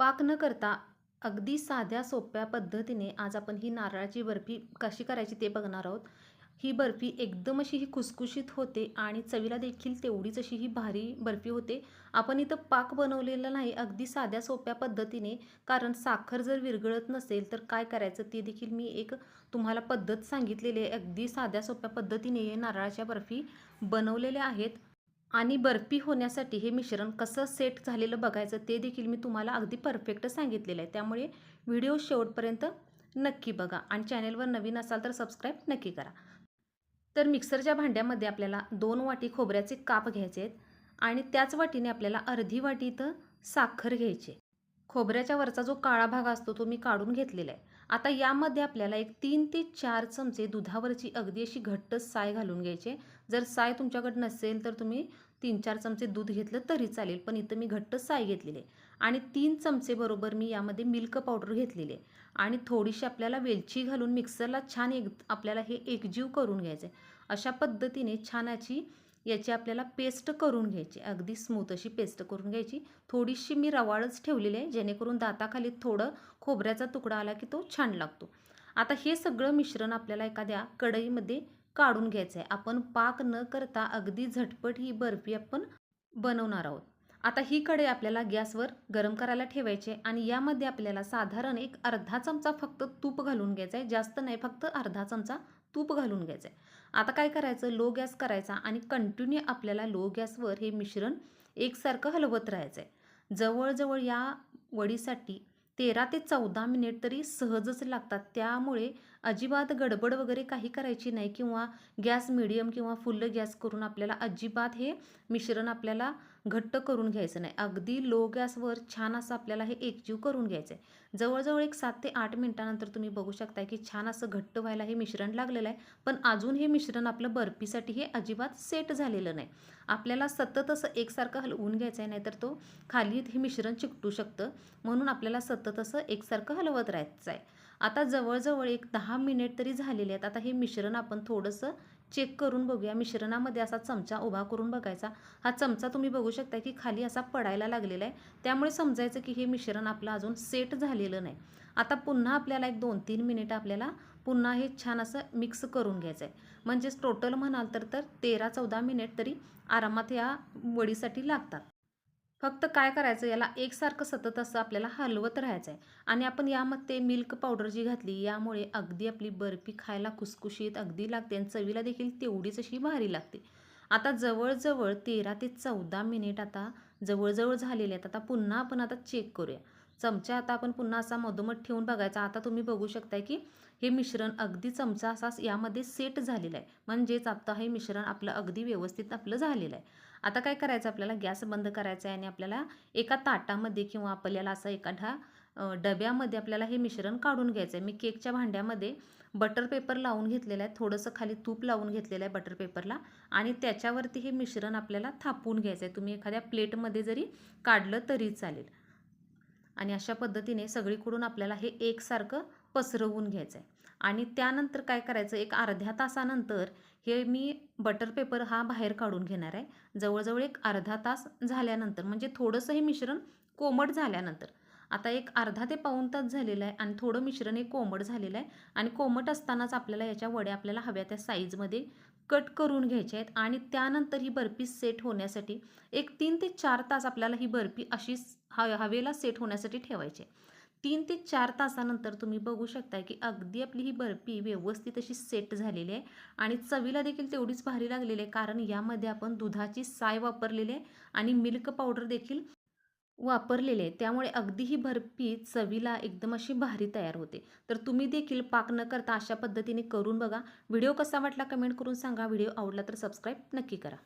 पाक न करता अगदी साध्या सोप्या पद्धतीने आज आपण ही नारळाची बर्फी कशी करायची ते बघणार आहोत. ही बर्फी एकदम अशी ही खुसखुशीत होते आणि चवीला देखील तेवढीच अशी ही भारी बर्फी होते. आपण इथं पाक बनवलेला नाही अगदी साध्या सोप्या पद्धतीने. कारण साखर जर विरघळत नसेल तर काय करायचं ते देखील मी एक तुम्हाला पद्धत सांगितलेली आहे. अगदी साध्या सोप्या पद्धतीने नारळाच्या बर्फी बनवलेल्या आहेत. आणि बर्फी होण्यासाठी हे मिश्रण कसं सेट झालेलं बघायचं ते देखील मी तुम्हाला अगदी परफेक्ट सांगितलेलं आहे. त्यामुळे व्हिडिओ शेवटपर्यंत नक्की बघा आणि चॅनेलवर नवीन असाल तर सबस्क्राईब नक्की करा. तर मिक्सरच्या भांड्यामध्ये आपल्याला दोन वाटी खोबऱ्याचे काप घ्यायचे आहेत आणि त्याच वाटीने आपल्याला अर्धी वाटी इथं साखर घ्यायची खोबऱ्याच्या वरचा जो काळा भाग असतो तो मी काढून घेतलेला आहे. आता यामध्ये आपल्याला एक तीन ते चार चमचे दुधावरची अगदी अशी घट्ट साय घालून घ्यायचे जर साय तुमच्याकडे नसेल तर तुम्ही तीन चार चमचे दूध घेतलं तरी चालेल पण इथं मी घट्ट साय घेतलेली आहे. आणि तीन चमचे बरोबर मी यामध्ये मिल्क पावडर घेतलेली आहे. आणि थोडीशी आपल्याला वेलची घालून मिक्सरला छान एक आपल्याला हे एकजीव करून घ्यायचं आहे अशा पद्धतीने छान याची याची आपल्याला पेस्ट करून घ्यायची. अगदी स्मूथ अशी पेस्ट करून घ्यायची. थोडीशी मी रवाळच ठेवलेली आहे जेणेकरून दाताखाली थोडं खोबऱ्याचा तुकडा आला की तो छान लागतो. आता हे सगळं मिश्रण आपल्याला एखाद्या कढईमध्ये काढून घ्यायचं आहे आपण पाक न करता अगदी झटपट ही बर्फी आपण बनवणार आहोत. आता ही कढई आपल्याला गॅसवर गरम करायला ठेवायची आहे आणि यामध्ये आपल्याला साधारण एक अर्धा चमचा फक्त तूप घालून घ्यायचं आहे जास्त नाही फक्त अर्धा चमचा तूप घालून घ्यायचं आहे आता काय करायचं? लो गॅस करायचा आणि कंटिन्यू आपल्याला लो गॅसवर हे मिश्रण एकसारखं हलवत राहायचं आहे जवळजवळ या वडीसाठी तेरा ते चौदा मिनिट तरी सहजच लागतात. त्यामुळे अजिबात गडबड वगैरे काही करायची नाही किंवा गॅस मिडियम किंवा फुल्ल गॅस करून आपल्याला अजिबात हे मिश्रण आपल्याला घट्ट करून घ्यायचं नाही. अगदी लो गॅसवर छान असं आपल्याला हे एकजीव करून घ्यायचं आहे जवळजवळ एक सात ते आठ मिनटानंतर तुम्ही बघू शकता की छान असं घट्ट व्हायला हे मिश्रण लागलेलं आहे. पण अजून हे मिश्रण आपलं बर्फीसाठी हे अजिबात सेट झालेलं नाही. आपल्याला सतत असं एकसारखं हलवून घ्यायचं आहे नाहीतर तो खाली हे मिश्रण चिकटू शकतं. म्हणून आपल्याला सतत असं एकसारखं हलवत राहायचं आहे आता जवळजवळ एक दहा मिनिट तरी झालेले आहेत. आता हे मिश्रण आपण थोडंसं चेक करून बघूया. मिश्रणामध्ये असा चमचा उभा करून बघायचा. हा चमचा तुम्ही बघू शकता की खाली असा पडायला लागलेला आहे. त्यामुळे समजायचं की हे मिश्रण आपलं अजून सेट झालेलं नाही. आता पुन्हा आपल्याला एक दोन तीन मिनिट आपल्याला पुन्हा हे छान असं मिक्स करून घ्यायचं आहे म्हणजेच टोटल म्हणाल तर तर तेरा चौदा मिनिट तरी आरामात या वडीसाठी लागतात. फक्त काय करायचं याला एकसारखं सतत असं आपल्याला हलवत राहायचं आहे आणि आपण यामध्ये मिल्क पावडर जी घातली यामुळे अगदी आपली बर्फी खायला खुसखुशीत अगदी लागते आणि चवीला देखील तेवढीच अशी भारी लागते. आता जवळजवळ तेरा ते चौदा मिनिट आता जवळजवळ झालेले आहेत. आता पुन्हा आपण आता चेक करूया. चमचा आता आपण पुन्हा असा मधोमध ठेवून बघायचा. आता तुम्ही बघू शकताय की हे मिश्रण अगदी चमचा असा यामध्ये सेट झालेलं आहे. म्हणजेच आता हे मिश्रण आपलं अगदी व्यवस्थित आपलं झालेलं आहे. आता काय करायचं आपल्याला? गॅस बंद करायचा आहे आणि आपल्याला एका ताटामध्ये किंवा आपल्याला असा एखादा डब्यामध्ये आपल्याला हे मिश्रण काढून घ्यायचं आहे मी केकच्या भांड्यामध्ये बटर पेपर लावून घेतलेलं आहे. थोडंसं खाली तूप लावून घेतलेलं आहे बटर पेपरला आणि त्याच्यावरती हे मिश्रण आपल्याला थापून घ्यायचं आहे तुम्ही एखाद्या प्लेटमध्ये जरी काढलं तरी चालेल. आणि अशा पद्धतीने सगळीकडून आपल्याला हे एकसारखं पसरवून घ्यायचं आहे आणि त्यानंतर काय करायचं एक अर्ध्या तासानंतर हे मी बटर पेपर हा बाहेर काढून घेणार आहे. जवळजवळ एक अर्धा तास झाल्यानंतर म्हणजे थोडंसं हे मिश्रण कोमट झाल्यानंतर. आता एक अर्धा ते पाऊण तास झालेला आहे आणि थोडं मिश्रण हे कोमट झालेलं आहे. आणि कोमट असतानाच आपल्याला याच्या वड्या आपल्याला हव्या त्या साईजमध्ये कट करून घ्यायच्या आहेत. आणि त्यानंतर ही बर्फी सेट होण्यासाठी एक तीन ते चार तास आपल्याला ही बर्फी अशी हवेला सेट होण्यासाठी ठेवायची आहे. तीन ते चार तासानंतर तुम्ही बघू शकता की अगदी आपली ही बर्फी व्यवस्थित अशी सेट झालेली आहे. आणि चवीला देखील तेवढीच भारी लागलेली आहे. कारण यामध्ये आपण दुधाची साय वापरलेली आहे. आणि मिल्क पावडर देखील वापरलेले आहे त्यामुळे अगदी ही बर्फी चवीला एकदम अशी भारी तयार होते. तर तुम्ही देखील पाक न करता अशा पद्धतीने करून बघा. व्हिडिओ कसा वाटला कमेंट करून सांगा. व्हिडिओ आवडला तर सबस्क्राईब नक्की करा.